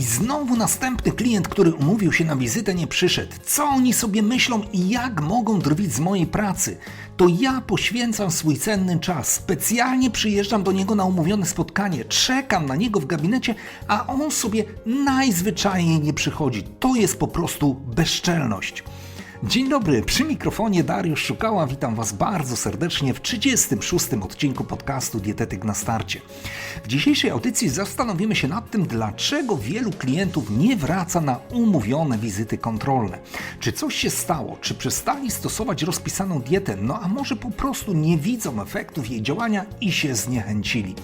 I znowu następny klient, który umówił się na wizytę, nie przyszedł. Co oni sobie myślą i jak mogą drwić z mojej pracy? To ja poświęcam swój cenny czas. Specjalnie przyjeżdżam do niego na umówione spotkanie, czekam na niego w gabinecie, a on sobie najzwyczajniej nie przychodzi. To jest po prostu bezczelność. Dzień dobry, przy mikrofonie Dariusz Szukała. Witam Was bardzo serdecznie w 36. odcinku podcastu Dietetyk na starcie. W dzisiejszej audycji zastanowimy się nad tym, dlaczego wielu klientów nie wraca na umówione wizyty kontrolne. Czy coś się stało? Czy przestali stosować rozpisaną dietę? No a może po prostu nie widzą efektów jej działania i się zniechęcili?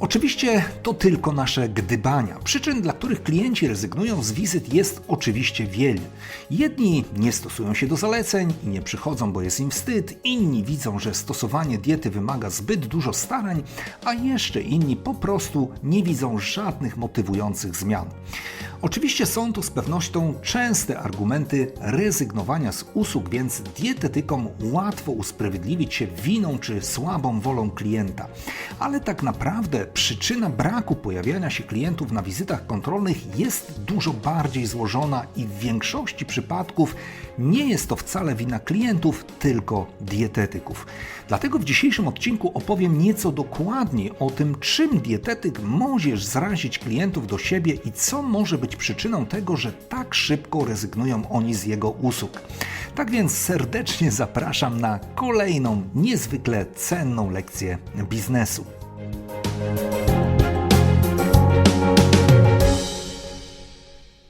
Oczywiście to tylko nasze gdybania. Przyczyn, dla których klienci rezygnują z wizyt jest oczywiście wiele. Jedni nie stosują się do zaleceń i nie przychodzą, bo jest im wstyd, inni widzą, że stosowanie diety wymaga zbyt dużo starań, a jeszcze inni po prostu nie widzą żadnych motywujących zmian. Oczywiście są to z pewnością częste argumenty rezygnowania z usług, więc dietetykom łatwo usprawiedliwić się winą czy słabą wolą klienta. Ale tak naprawdę przyczyna braku pojawiania się klientów na wizytach kontrolnych jest dużo bardziej złożona i w większości przypadków nie jest to wcale wina klientów, tylko dietetyków. Dlatego w dzisiejszym odcinku opowiem nieco dokładniej o tym, czym dietetyk może zrazić klientów do siebie i co może być przyczyną tego, że tak szybko rezygnują oni z jego usług. Tak więc serdecznie zapraszam na kolejną niezwykle cenną lekcję biznesu.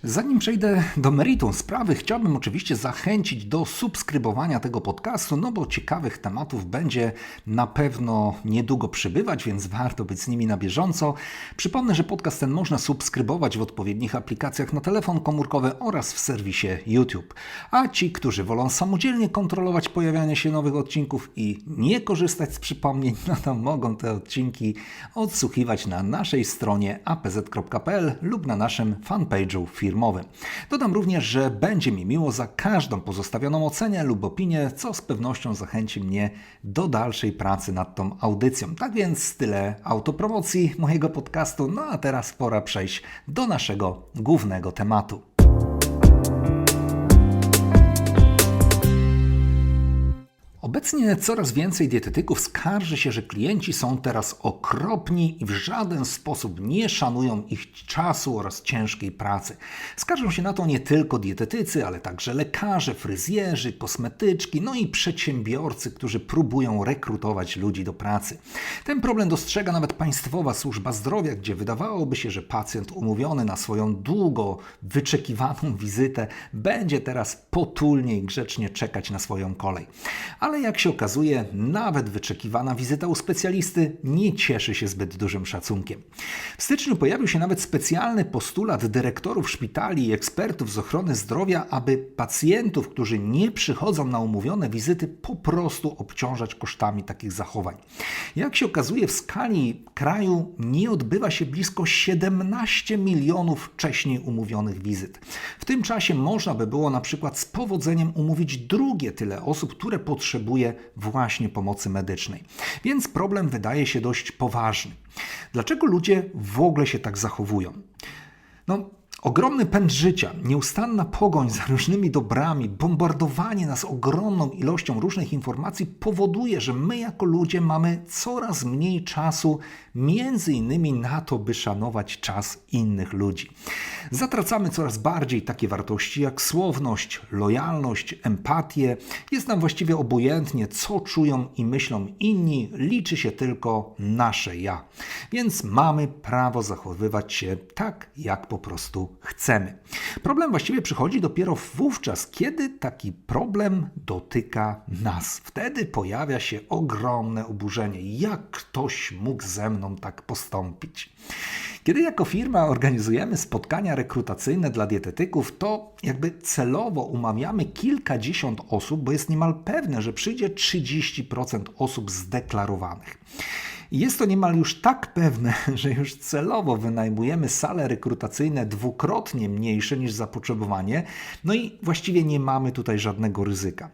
Zanim przejdę do meritum sprawy, chciałbym oczywiście zachęcić do subskrybowania tego podcastu, no bo ciekawych tematów będzie na pewno niedługo przybywać, więc warto być z nimi na bieżąco. Przypomnę, że podcast ten można subskrybować w odpowiednich aplikacjach na telefon komórkowy oraz w serwisie YouTube. A ci, którzy wolą samodzielnie kontrolować pojawianie się nowych odcinków i nie korzystać z przypomnień, no to mogą te odcinki odsłuchiwać na naszej stronie apz.pl lub na naszym fanpage'u firmy firmowym. Dodam również, że będzie mi miło za każdą pozostawioną ocenę lub opinię, co z pewnością zachęci mnie do dalszej pracy nad tą audycją. Tak więc tyle autopromocji mojego podcastu, no a teraz pora przejść do naszego głównego tematu. Obecnie coraz więcej dietetyków skarży się, że klienci są teraz okropni i w żaden sposób nie szanują ich czasu oraz ciężkiej pracy. Skarżą się na to nie tylko dietetycy, ale także lekarze, fryzjerzy, kosmetyczki, no i przedsiębiorcy, którzy próbują rekrutować ludzi do pracy. Ten problem dostrzega nawet Państwowa Służba Zdrowia, gdzie wydawałoby się, że pacjent umówiony na swoją długo wyczekiwaną wizytę będzie teraz potulnie i grzecznie czekać na swoją kolej. Ale ale jak się okazuje, nawet wyczekiwana wizyta u specjalisty nie cieszy się zbyt dużym szacunkiem. W styczniu pojawił się nawet specjalny postulat dyrektorów szpitali i ekspertów z ochrony zdrowia, aby pacjentów, którzy nie przychodzą na umówione wizyty, po prostu obciążać kosztami takich zachowań. Jak się okazuje, w skali kraju nie odbywa się blisko 17 milionów wcześniej umówionych wizyt. W tym czasie można by było na przykład z powodzeniem umówić drugie tyle osób, które potrzebują potrzebuje właśnie pomocy medycznej. Więc problem wydaje się dość poważny. Dlaczego ludzie w ogóle się tak zachowują? No, Ogromny pęd życia, nieustanna pogoń za różnymi dobrami, bombardowanie nas ogromną ilością różnych informacji powoduje, że my jako ludzie mamy coraz mniej czasu, między innymi na to, by szanować czas innych ludzi. Zatracamy coraz bardziej takie wartości jak słowność, lojalność, empatię. Jest nam właściwie obojętnie, co czują i myślą inni, liczy się tylko nasze ja. Więc mamy prawo zachowywać się tak, jak po prostu chcemy. Problem właściwie przychodzi dopiero wówczas, kiedy taki problem dotyka nas. Wtedy pojawia się ogromne oburzenie. Jak ktoś mógł ze mną tak postąpić? Kiedy jako firma organizujemy spotkania rekrutacyjne dla dietetyków, to jakby celowo umawiamy kilkadziesiąt osób, bo jest niemal pewne, że przyjdzie 30% osób zdeklarowanych. Jest to niemal już tak pewne, że już celowo wynajmujemy sale rekrutacyjne dwukrotnie mniejsze niż zapotrzebowanie, no i właściwie nie mamy tutaj żadnego ryzyka.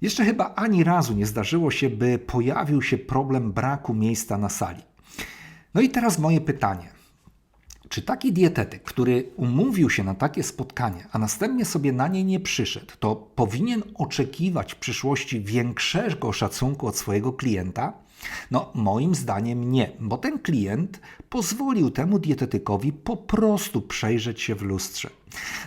Jeszcze chyba ani razu nie zdarzyło się, by pojawił się problem braku miejsca na sali. No i teraz moje pytanie. Czy taki dietetyk, który umówił się na takie spotkanie, a następnie sobie na nie nie przyszedł, to powinien oczekiwać w przyszłości większego szacunku od swojego klienta? No, moim zdaniem nie, bo ten klient pozwolił temu dietetykowi po prostu przejrzeć się w lustrze.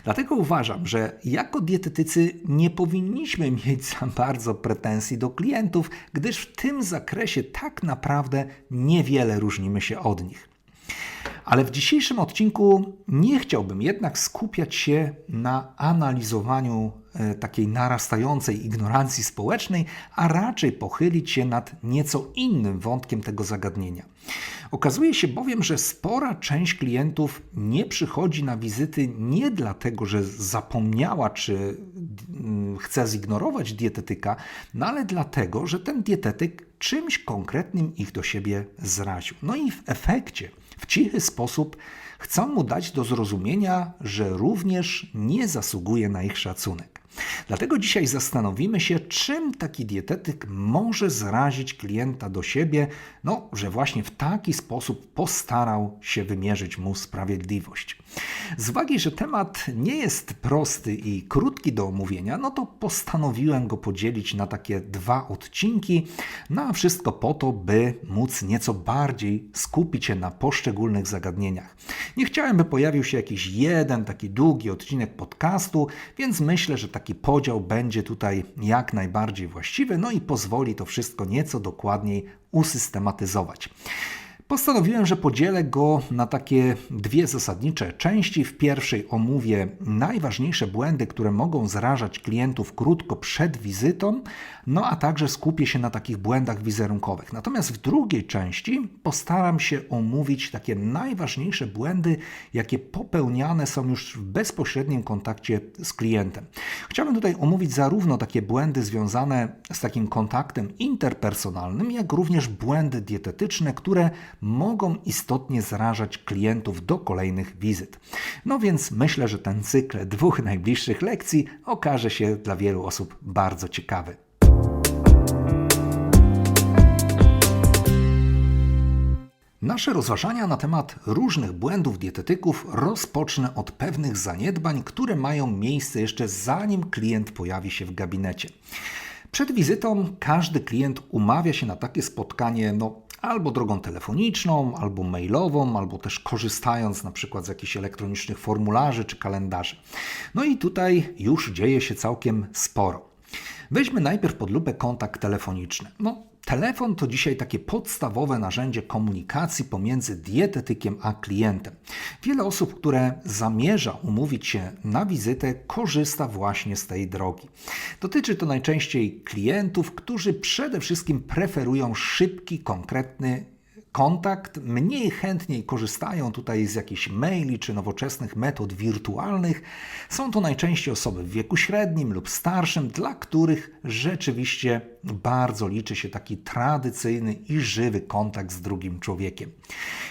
Dlatego uważam, że jako dietetycy nie powinniśmy mieć za bardzo pretensji do klientów, gdyż w tym zakresie tak naprawdę niewiele różnimy się od nich. Ale w dzisiejszym odcinku nie chciałbym jednak skupiać się na analizowaniu takiej narastającej ignorancji społecznej, a raczej pochylić się nad nieco innym wątkiem tego zagadnienia. Okazuje się bowiem, że spora część klientów nie przychodzi na wizyty nie dlatego, że zapomniała czy mm, chce zignorować dietetyka, no ale dlatego, że ten dietetyk czymś konkretnym ich do siebie zraził. No i w efekcie w cichy sposób chcą mu dać do zrozumienia, że również nie zasługuje na ich szacunek. Dlatego dzisiaj zastanowimy się, czym taki dietetyk może zrazić klienta do siebie, no, że właśnie w taki sposób postarał się wymierzyć mu sprawiedliwość. Z uwagi, że temat nie jest prosty i krótki do omówienia, no to postanowiłem go podzielić na takie dwa odcinki, no a wszystko po to, by móc nieco bardziej skupić się na poszczególnych zagadnieniach. Nie chciałem, by pojawił się jakiś jeden taki długi odcinek podcastu, więc myślę, że taki podział będzie tutaj jak najbardziej właściwy, no i pozwoli to wszystko nieco dokładniej usystematyzować. Postanowiłem, że podzielę go na takie dwie zasadnicze części. W pierwszej omówię najważniejsze błędy, które mogą zrażać klientów krótko przed wizytą, no a także skupię się na takich błędach wizerunkowych. Natomiast w drugiej części postaram się omówić takie najważniejsze błędy, jakie popełniane są już w bezpośrednim kontakcie z klientem. Chciałbym tutaj omówić zarówno takie błędy związane z takim kontaktem interpersonalnym, jak również błędy dietetyczne, które mogą istotnie zrażać klientów do kolejnych wizyt. No więc myślę, że ten cykl dwóch najbliższych lekcji okaże się dla wielu osób bardzo ciekawy. Nasze rozważania na temat różnych błędów dietetyków rozpocznę od pewnych zaniedbań, które mają miejsce jeszcze zanim klient pojawi się w gabinecie. Przed wizytą każdy klient umawia się na takie spotkanie no, albo drogą telefoniczną, albo mailową, albo też korzystając na przykład z jakichś elektronicznych formularzy czy kalendarzy. No i tutaj już dzieje się całkiem sporo. Weźmy najpierw pod lupę kontakt telefoniczny. No, Telefon to dzisiaj takie podstawowe narzędzie komunikacji pomiędzy dietetykiem a klientem. Wiele osób, które zamierza umówić się na wizytę, korzysta właśnie z tej drogi. Dotyczy to najczęściej klientów, którzy przede wszystkim preferują szybki, konkretny kontakt, mniej chętniej korzystają tutaj z jakichś maili czy nowoczesnych metod wirtualnych. Są to najczęściej osoby w wieku średnim lub starszym, dla których rzeczywiście bardzo liczy się taki tradycyjny i żywy kontakt z drugim człowiekiem.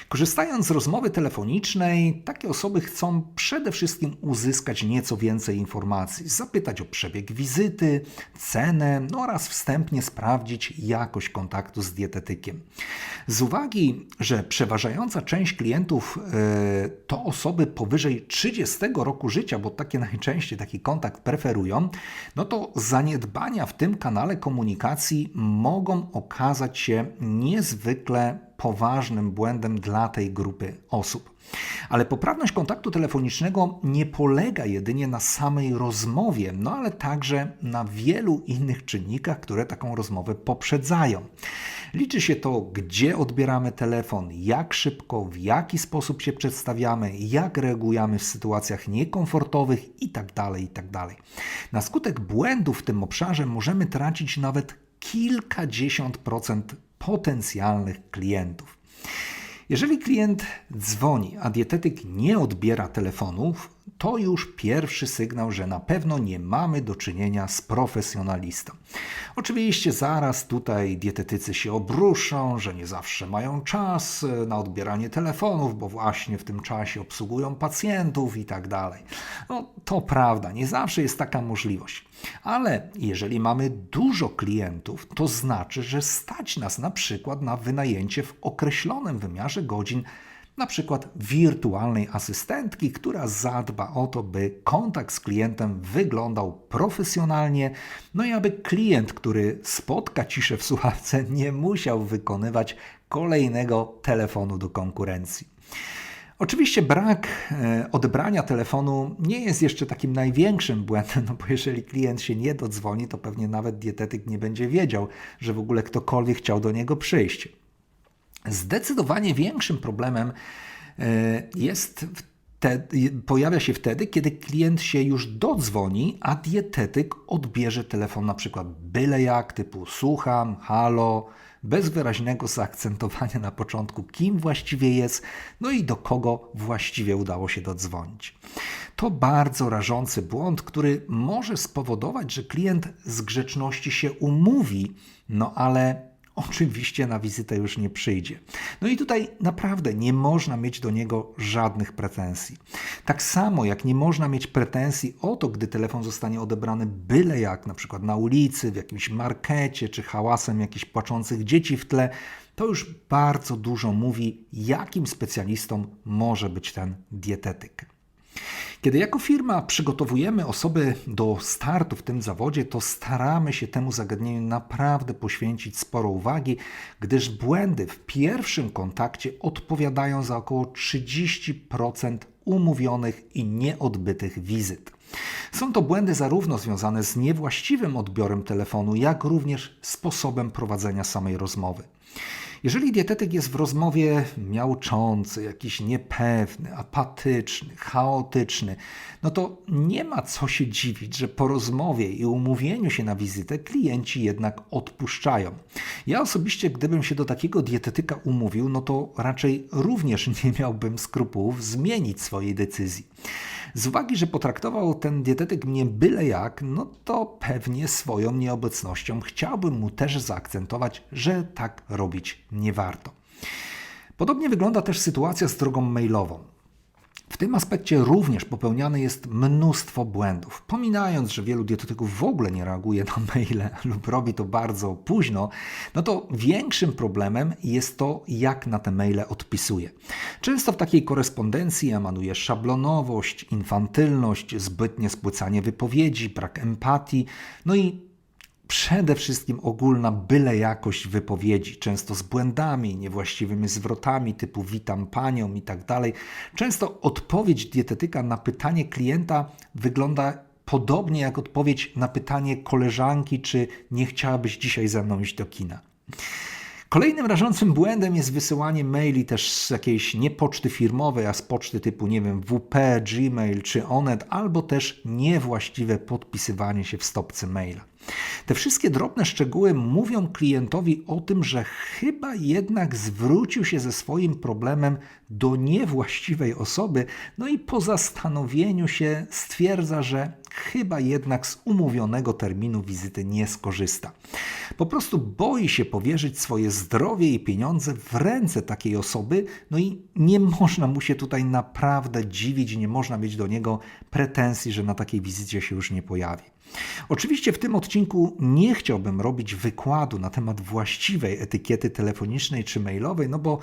Korzystając z rozmowy telefonicznej, takie osoby chcą przede wszystkim uzyskać nieco więcej informacji, zapytać o przebieg wizyty, cenę no oraz wstępnie sprawdzić jakość kontaktu z dietetykiem. Z uwagi, że przeważająca część klientów e, to osoby powyżej 30 roku życia, bo takie najczęściej taki kontakt preferują, no to zaniedbania w tym kanale komunikacji mogą okazać się niezwykle poważnym błędem dla tej grupy osób. Ale poprawność kontaktu telefonicznego nie polega jedynie na samej rozmowie, no ale także na wielu innych czynnikach, które taką rozmowę poprzedzają. Liczy się to, gdzie odbieramy telefon, jak szybko, w jaki sposób się przedstawiamy, jak reagujemy w sytuacjach niekomfortowych itd. Tak itd. Tak na skutek błędów w tym obszarze możemy tracić nawet kilkadziesiąt procent potencjalnych klientów. Jeżeli klient dzwoni, a dietetyk nie odbiera telefonów, to już pierwszy sygnał, że na pewno nie mamy do czynienia z profesjonalistą. Oczywiście zaraz tutaj dietetycy się obruszą, że nie zawsze mają czas na odbieranie telefonów, bo właśnie w tym czasie obsługują pacjentów i tak dalej. No to prawda, nie zawsze jest taka możliwość. Ale jeżeli mamy dużo klientów, to znaczy, że stać nas na przykład na wynajęcie w określonym wymiarze godzin na przykład wirtualnej asystentki, która zadba o to, by kontakt z klientem wyglądał profesjonalnie, no i aby klient, który spotka ciszę w słuchawce, nie musiał wykonywać kolejnego telefonu do konkurencji. Oczywiście brak e, odebrania telefonu nie jest jeszcze takim największym błędem, no bo jeżeli klient się nie dodzwoni, to pewnie nawet dietetyk nie będzie wiedział, że w ogóle ktokolwiek chciał do niego przyjść. Zdecydowanie większym problemem e, jest te, pojawia się wtedy, kiedy klient się już dodzwoni, a dietetyk odbierze telefon na przykład byle jak, typu słucham, halo, bez wyraźnego zaakcentowania na początku, kim właściwie jest, no i do kogo właściwie udało się dodzwonić. To bardzo rażący błąd, który może spowodować, że klient z grzeczności się umówi, no ale oczywiście na wizytę już nie przyjdzie. No i tutaj naprawdę nie można mieć do niego żadnych pretensji. Tak samo jak nie można mieć pretensji o to, gdy telefon zostanie odebrany byle jak, na przykład na ulicy, w jakimś markecie, czy hałasem jakichś płaczących dzieci w tle, to już bardzo dużo mówi, jakim specjalistą może być ten dietetyk. Kiedy jako firma przygotowujemy osoby do startu w tym zawodzie, to staramy się temu zagadnieniu naprawdę poświęcić sporo uwagi, gdyż błędy w pierwszym kontakcie odpowiadają za około 30% umówionych i nieodbytych wizyt. Są to błędy zarówno związane z niewłaściwym odbiorem telefonu, jak również sposobem prowadzenia samej rozmowy. Jeżeli dietetyk jest w rozmowie miałczący, jakiś niepewny, apatyczny, chaotyczny, no to nie ma co się dziwić, że po rozmowie i umówieniu się na wizytę klienci jednak odpuszczają. Ja osobiście, gdybym się do takiego dietetyka umówił, no to raczej również nie miałbym skrupułów zmienić swojej decyzji. Z uwagi, że potraktował ten dietetyk mnie byle jak, no to pewnie swoją nieobecnością chciałbym mu też zaakcentować, że tak robić nie warto. Podobnie wygląda też sytuacja z drogą mailową. W tym aspekcie również popełniane jest mnóstwo błędów. Pominając, że wielu dietetyków w ogóle nie reaguje na maile lub robi to bardzo późno, no to większym problemem jest to, jak na te maile odpisuje. Często w takiej korespondencji emanuje szablonowość, infantylność, zbytnie spłycanie wypowiedzi, brak empatii, no i przede wszystkim ogólna byle jakość wypowiedzi, często z błędami, niewłaściwymi zwrotami typu witam panią i tak dalej. Często odpowiedź dietetyka na pytanie klienta wygląda podobnie jak odpowiedź na pytanie koleżanki, czy nie chciałabyś dzisiaj ze mną iść do kina. Kolejnym rażącym błędem jest wysyłanie maili też z jakiejś nie poczty firmowej, a z poczty typu, nie wiem, WP, Gmail czy Onet, albo też niewłaściwe podpisywanie się w stopce maila. Te wszystkie drobne szczegóły mówią klientowi o tym, że chyba jednak zwrócił się ze swoim problemem do niewłaściwej osoby, no i po zastanowieniu się stwierdza, że chyba jednak z umówionego terminu wizyty nie skorzysta. Po prostu boi się powierzyć swoje zdrowie i pieniądze w ręce takiej osoby, no i nie można mu się tutaj naprawdę dziwić, nie można mieć do niego pretensji, że na takiej wizycie się już nie pojawi. Oczywiście w tym odcinku nie chciałbym robić wykładu na temat właściwej etykiety telefonicznej czy mailowej, no bo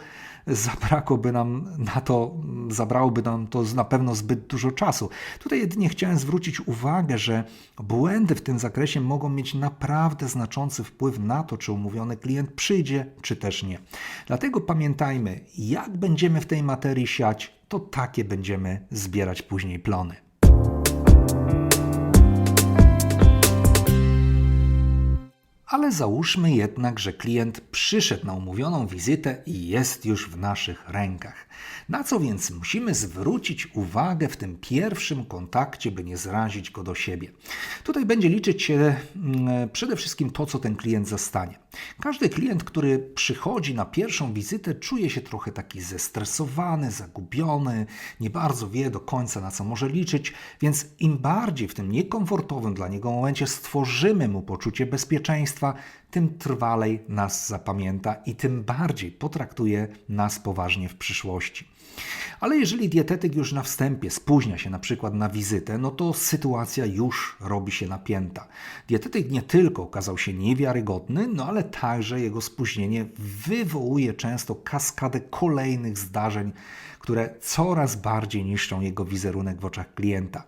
zabrakłoby nam na to, zabrałoby nam to na pewno zbyt dużo czasu. Tutaj jedynie chciałem zwrócić uwagę, że błędy w tym zakresie mogą mieć naprawdę znaczący wpływ na to, czy umówiony klient przyjdzie, czy też nie. Dlatego pamiętajmy, jak będziemy w tej materii siać, to takie będziemy zbierać później plony. Ale załóżmy jednak, że klient przyszedł na umówioną wizytę i jest już w naszych rękach. Na co więc musimy zwrócić uwagę w tym pierwszym kontakcie, by nie zrazić go do siebie? Tutaj będzie liczyć się mm, przede wszystkim to, co ten klient zastanie. Każdy klient, który przychodzi na pierwszą wizytę, czuje się trochę taki zestresowany, zagubiony, nie bardzo wie do końca na co może liczyć, więc im bardziej w tym niekomfortowym dla niego momencie stworzymy mu poczucie bezpieczeństwa, tym trwalej nas zapamięta i tym bardziej potraktuje nas poważnie w przyszłości. Ale jeżeli dietetyk już na wstępie spóźnia się na przykład na wizytę, no to sytuacja już robi się napięta. Dietetyk nie tylko okazał się niewiarygodny, no ale także jego spóźnienie wywołuje często kaskadę kolejnych zdarzeń, które coraz bardziej niszczą jego wizerunek w oczach klienta.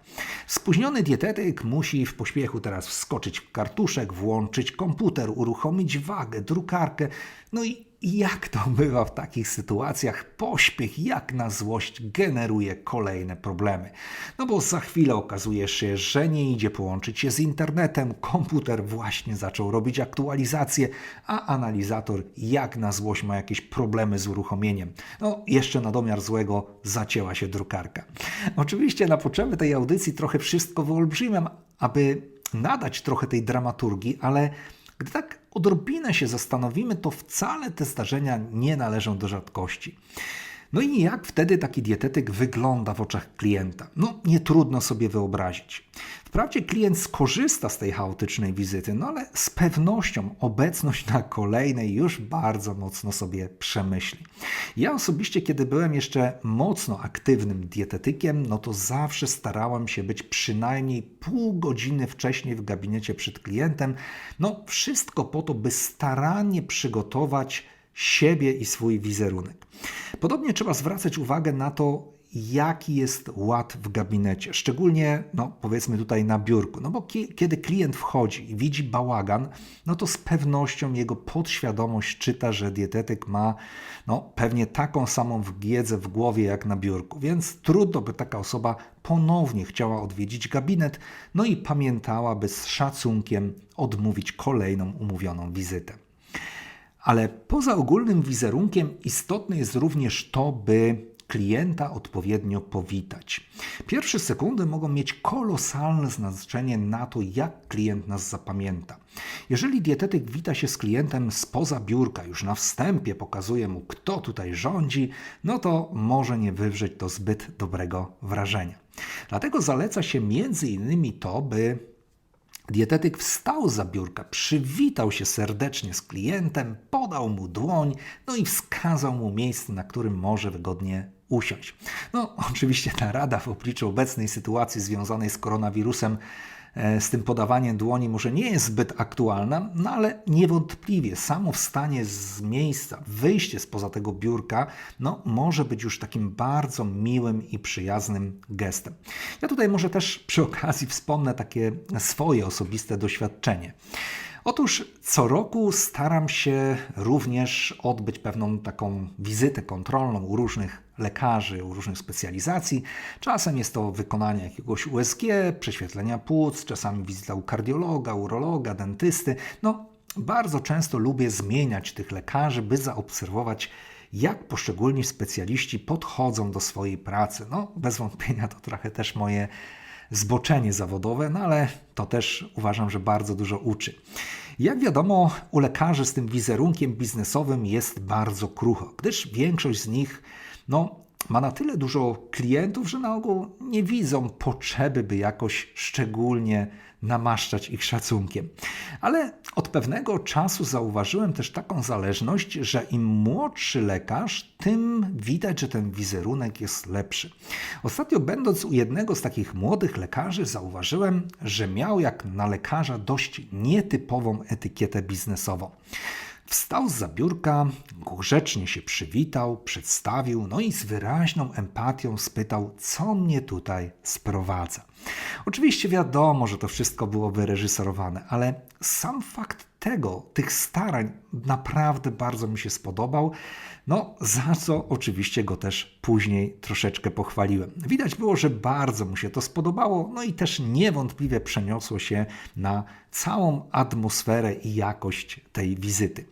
Spóźniony dietetyk musi w pośpiechu teraz wskoczyć w kartuszek, włączyć komputer, uruchomić wagę, drukarkę, no i jak to bywa w takich sytuacjach, pośpiech jak na złość generuje kolejne problemy. No bo za chwilę okazuje się, że nie idzie połączyć się z internetem, komputer właśnie zaczął robić aktualizację, a analizator jak na złość ma jakieś problemy z uruchomieniem. No jeszcze na domiar złego zacięła się drukarka. Oczywiście na potrzeby tej audycji trochę wszystko wyolbrzymiam, aby nadać trochę tej dramaturgii, ale gdy tak odrobinę się zastanowimy, to wcale te zdarzenia nie należą do rzadkości. No i jak wtedy taki dietetyk wygląda w oczach klienta? No, nie trudno sobie wyobrazić. Wprawdzie klient skorzysta z tej chaotycznej wizyty, no ale z pewnością obecność na kolejnej już bardzo mocno sobie przemyśli. Ja osobiście, kiedy byłem jeszcze mocno aktywnym dietetykiem, no to zawsze starałem się być przynajmniej pół godziny wcześniej w gabinecie przed klientem. No, wszystko po to, by starannie przygotować siebie i swój wizerunek. Podobnie trzeba zwracać uwagę na to, jaki jest ład w gabinecie, szczególnie, no powiedzmy tutaj na biurku, no bo ki kiedy klient wchodzi i widzi bałagan, no to z pewnością jego podświadomość czyta, że dietetyk ma no pewnie taką samą wiedzę w głowie jak na biurku, więc trudno by taka osoba ponownie chciała odwiedzić gabinet, no i pamiętałaby z szacunkiem odmówić kolejną umówioną wizytę. Ale poza ogólnym wizerunkiem istotne jest również to, by klienta odpowiednio powitać. Pierwsze sekundy mogą mieć kolosalne znaczenie na to, jak klient nas zapamięta. Jeżeli dietetyk wita się z klientem spoza biurka, już na wstępie pokazuje mu, kto tutaj rządzi, no to może nie wywrzeć to zbyt dobrego wrażenia. Dlatego zaleca się między innymi to, by Dietetyk wstał za biurka, przywitał się serdecznie z klientem, podał mu dłoń, no i wskazał mu miejsce, na którym może wygodnie usiąść. No, oczywiście ta rada w obliczu obecnej sytuacji związanej z koronawirusem z tym podawaniem dłoni może nie jest zbyt aktualna, no ale niewątpliwie samo wstanie z miejsca, wyjście spoza tego biurka, no może być już takim bardzo miłym i przyjaznym gestem. Ja tutaj może też przy okazji wspomnę takie swoje osobiste doświadczenie. Otóż co roku staram się również odbyć pewną taką wizytę kontrolną u różnych lekarzy, u różnych specjalizacji. Czasem jest to wykonanie jakiegoś USG, prześwietlenia płuc, czasami wizyta u kardiologa, urologa, dentysty. No, bardzo często lubię zmieniać tych lekarzy, by zaobserwować jak poszczególni specjaliści podchodzą do swojej pracy. No, bez wątpienia to trochę też moje zboczenie zawodowe, no ale to też uważam, że bardzo dużo uczy. Jak wiadomo, u lekarzy z tym wizerunkiem biznesowym jest bardzo krucho, gdyż większość z nich no, ma na tyle dużo klientów, że na ogół nie widzą potrzeby, by jakoś szczególnie namaszczać ich szacunkiem. Ale od pewnego czasu zauważyłem też taką zależność, że im młodszy lekarz, tym widać, że ten wizerunek jest lepszy. Ostatnio, będąc u jednego z takich młodych lekarzy, zauważyłem, że miał jak na lekarza dość nietypową etykietę biznesową. Wstał z biurka, grzecznie się przywitał, przedstawił, no i z wyraźną empatią spytał, co mnie tutaj sprowadza. Oczywiście wiadomo, że to wszystko było wyreżyserowane, ale sam fakt tego, tych starań naprawdę bardzo mi się spodobał. No, za co oczywiście go też później troszeczkę pochwaliłem. Widać było, że bardzo mu się to spodobało, no i też niewątpliwie przeniosło się na całą atmosferę i jakość tej wizyty.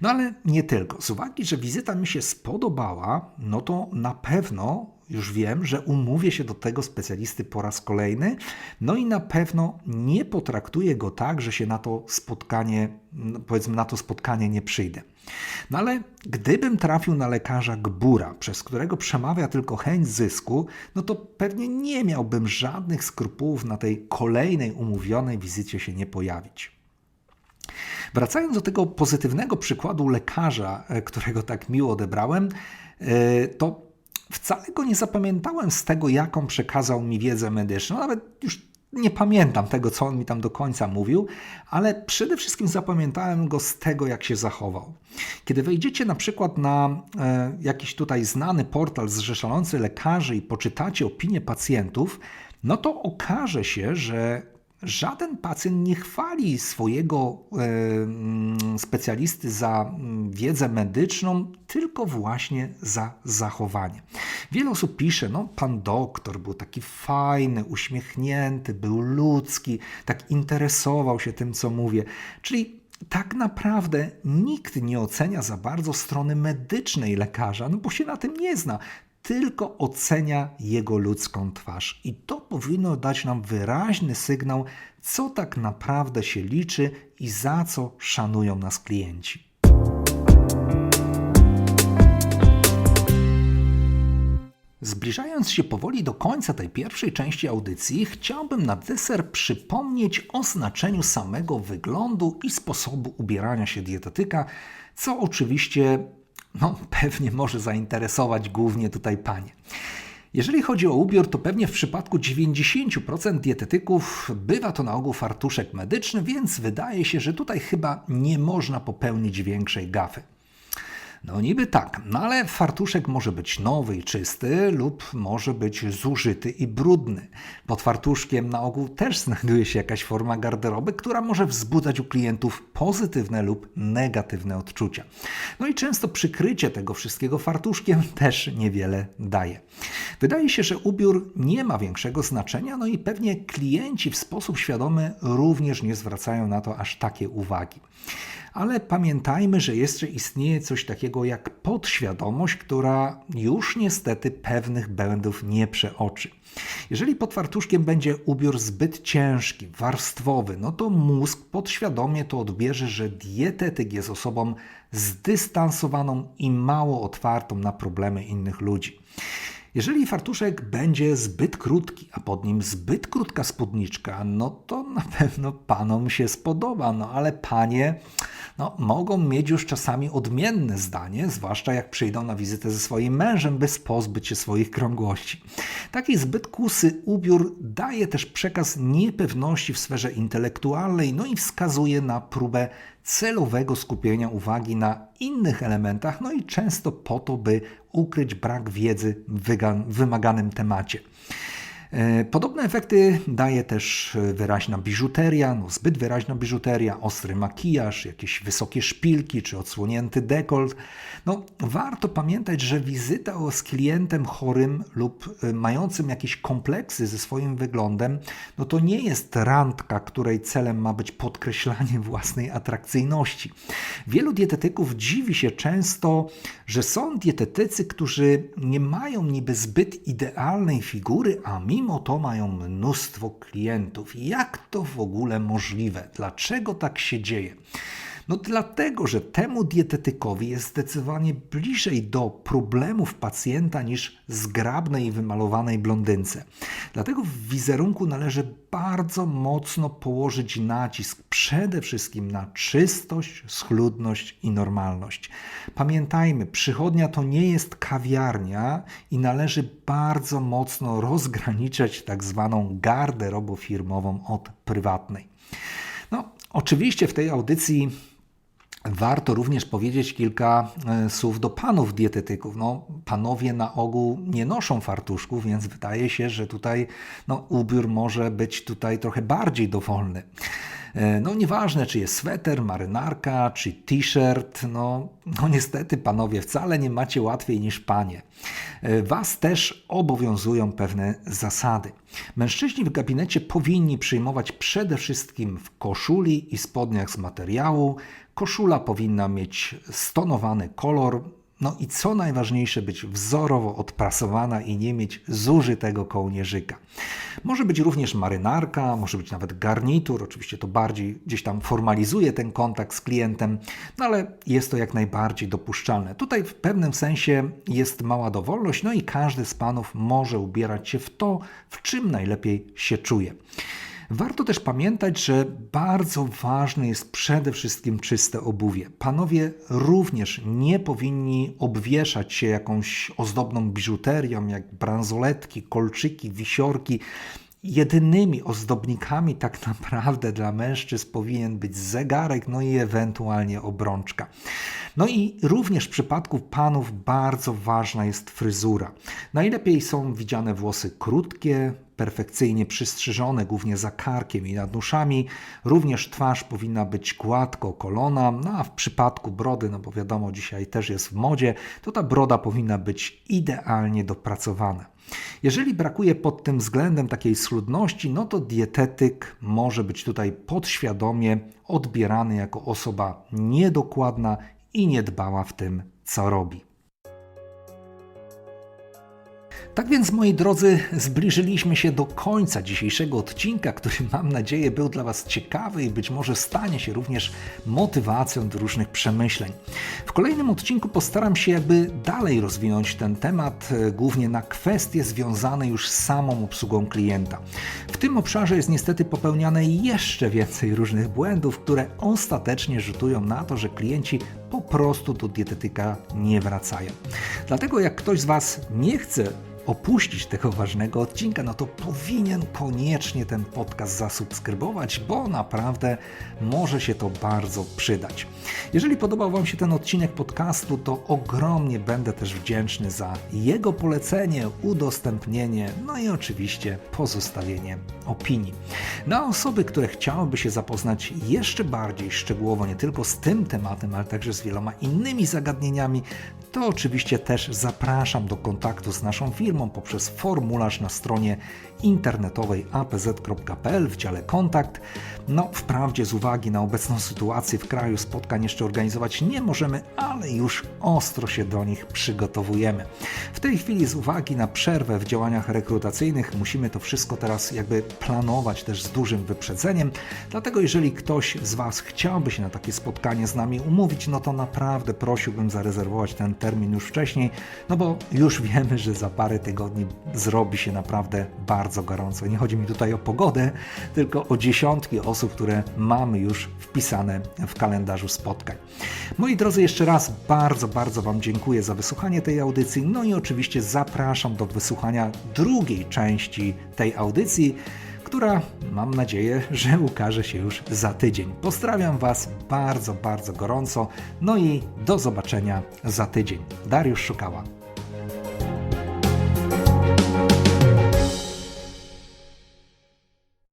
No ale nie tylko. Z uwagi, że wizyta mi się spodobała, no to na pewno już wiem, że umówię się do tego specjalisty po raz kolejny, no i na pewno nie potraktuję go tak, że się na to spotkanie, powiedzmy, na to spotkanie nie przyjdę. No ale gdybym trafił na lekarza Gbura, przez którego przemawia tylko chęć zysku, no to pewnie nie miałbym żadnych skrupułów na tej kolejnej umówionej wizycie się nie pojawić. Wracając do tego pozytywnego przykładu lekarza, e, którego tak miło odebrałem, e, to wcale go nie zapamiętałem z tego, jaką przekazał mi wiedzę medyczną. Nawet już nie pamiętam tego, co on mi tam do końca mówił, ale przede wszystkim zapamiętałem go z tego, jak się zachował. Kiedy wejdziecie na przykład na e, jakiś tutaj znany portal zrzeszający lekarzy i poczytacie opinie pacjentów, no to okaże się, że żaden pacjent nie chwali swojego e, mm, specjalisty za mm, wiedzę medyczną, tylko właśnie za zachowanie. Wiele osób pisze, no pan doktor był taki fajny, uśmiechnięty, był ludzki, tak interesował się tym, co mówię. Czyli tak naprawdę nikt nie ocenia za bardzo strony medycznej lekarza, no bo się na tym nie zna tylko ocenia jego ludzką twarz. I to powinno dać nam wyraźny sygnał, co tak naprawdę się liczy i za co szanują nas klienci. Zbliżając się powoli do końca tej pierwszej części audycji, chciałbym na deser przypomnieć o znaczeniu samego wyglądu i sposobu ubierania się dietetyka, co oczywiście no, pewnie może zainteresować głównie tutaj panie. Jeżeli chodzi o ubiór, to pewnie w przypadku 90% dietetyków bywa to na ogół fartuszek medyczny, więc wydaje się, że tutaj chyba nie można popełnić większej gafy. No niby tak, no ale fartuszek może być nowy i czysty lub może być zużyty i brudny. Pod fartuszkiem na ogół też znajduje się jakaś forma garderoby, która może wzbudzać u klientów pozytywne lub negatywne odczucia. No i często przykrycie tego wszystkiego fartuszkiem też niewiele daje. Wydaje się, że ubiór nie ma większego znaczenia, no i pewnie klienci w sposób świadomy również nie zwracają na to aż takie uwagi ale pamiętajmy, że jeszcze istnieje coś takiego jak podświadomość, która już niestety pewnych błędów nie przeoczy. Jeżeli pod fartuszkiem będzie ubiór zbyt ciężki, warstwowy, no to mózg podświadomie to odbierze, że dietetyk jest osobą zdystansowaną i mało otwartą na problemy innych ludzi. Jeżeli fartuszek będzie zbyt krótki, a pod nim zbyt krótka spódniczka, no to na pewno panom się spodoba, no ale panie no, mogą mieć już czasami odmienne zdanie, zwłaszcza jak przyjdą na wizytę ze swoim mężem, by pozbyć się swoich krągłości. Taki zbyt kusy ubiór daje też przekaz niepewności w sferze intelektualnej, no i wskazuje na próbę celowego skupienia uwagi na innych elementach, no i często po to, by ukryć brak wiedzy w wymaganym temacie. E, podobne efekty daje też wyraźna biżuteria, no zbyt wyraźna biżuteria, ostry makijaż, jakieś wysokie szpilki czy odsłonięty dekolt. No, warto pamiętać, że wizyta z klientem chorym lub e, mającym jakieś kompleksy ze swoim wyglądem, no to nie jest randka, której celem ma być podkreślanie własnej atrakcyjności. Wielu dietetyków dziwi się często, że są dietetycy, którzy nie mają niby zbyt idealnej figury, a mimo mimo to mają mnóstwo klientów. Jak to w ogóle możliwe? Dlaczego tak się dzieje? No dlatego, że temu dietetykowi jest zdecydowanie bliżej do problemów pacjenta niż zgrabnej i wymalowanej blondynce. Dlatego w wizerunku należy bardzo mocno położyć nacisk przede wszystkim na czystość, schludność i normalność. Pamiętajmy, przychodnia to nie jest kawiarnia i należy bardzo mocno rozgraniczać tak zwaną garderobę firmową od prywatnej. No, oczywiście w tej audycji Warto również powiedzieć kilka e, słów do panów dietetyków. No, panowie na ogół nie noszą fartuszków, więc wydaje się, że tutaj no, ubiór może być tutaj trochę bardziej dowolny. E, no nieważne, czy jest sweter, marynarka, czy t-shirt, no, no niestety panowie wcale nie macie łatwiej niż panie. E, was też obowiązują pewne zasady. Mężczyźni w gabinecie powinni przyjmować przede wszystkim w koszuli i spodniach z materiału, Koszula powinna mieć stonowany kolor, no i co najważniejsze, być wzorowo odprasowana i nie mieć zużytego kołnierzyka. Może być również marynarka, może być nawet garnitur, oczywiście to bardziej gdzieś tam formalizuje ten kontakt z klientem, no ale jest to jak najbardziej dopuszczalne. Tutaj w pewnym sensie jest mała dowolność, no i każdy z panów może ubierać się w to, w czym najlepiej się czuje. Warto też pamiętać, że bardzo ważne jest przede wszystkim czyste obuwie. Panowie również nie powinni obwieszać się jakąś ozdobną biżuterią, jak bransoletki, kolczyki, wisiorki jedynymi ozdobnikami tak naprawdę dla mężczyzn powinien być zegarek, no i ewentualnie obrączka. No i również w przypadku panów bardzo ważna jest fryzura. Najlepiej są widziane włosy krótkie, perfekcyjnie przystrzyżone, głównie za karkiem i nad uszami. Również twarz powinna być gładko kolona, no a w przypadku brody, no bo wiadomo, dzisiaj też jest w modzie, to ta broda powinna być idealnie dopracowana. Jeżeli brakuje pod tym względem takiej schludności, no to dietetyk może być tutaj podświadomie odbierany jako osoba niedokładna i niedbała w tym, co robi. Tak więc, moi drodzy, zbliżyliśmy się do końca dzisiejszego odcinka, który mam nadzieję był dla Was ciekawy i być może stanie się również motywacją do różnych przemyśleń. W kolejnym odcinku postaram się jakby dalej rozwinąć ten temat, e, głównie na kwestie związane już z samą obsługą klienta. W tym obszarze jest niestety popełniane jeszcze więcej różnych błędów, które ostatecznie rzutują na to, że klienci po prostu do dietetyka nie wracają. Dlatego jak ktoś z Was nie chce opuścić tego ważnego odcinka, no to powinien koniecznie ten podcast zasubskrybować, bo naprawdę może się to bardzo przydać. Jeżeli podobał Wam się ten odcinek podcastu, to ogromnie będę też wdzięczny za jego polecenie, udostępnienie, no i oczywiście pozostawienie opinii. Na osoby, które chciałyby się zapoznać jeszcze bardziej szczegółowo, nie tylko z tym tematem, ale także z wieloma innymi zagadnieniami, to oczywiście też zapraszam do kontaktu z naszą firmą poprzez formularz na stronie internetowej apz.pl w dziale kontakt. No, wprawdzie z uwagi na obecną sytuację w kraju spotkań jeszcze organizować nie możemy, ale już ostro się do nich przygotowujemy. W tej chwili z uwagi na przerwę w działaniach rekrutacyjnych musimy to wszystko teraz jakby planować też z dużym wyprzedzeniem. Dlatego jeżeli ktoś z Was chciałby się na takie spotkanie z nami umówić, no to naprawdę prosiłbym zarezerwować ten termin już wcześniej, no bo już wiemy, że za parę tygodni zrobi się naprawdę bardzo gorąco. Nie chodzi mi tutaj o pogodę, tylko o dziesiątki osób, które mamy już wpisane w kalendarzu spotkań. Moi drodzy, jeszcze raz bardzo, bardzo Wam dziękuję za wysłuchanie tej audycji. No i oczywiście zapraszam do wysłuchania drugiej części tej audycji która mam nadzieję, że ukaże się już za tydzień. Pozdrawiam Was bardzo, bardzo gorąco, no i do zobaczenia za tydzień. Dariusz Szukała.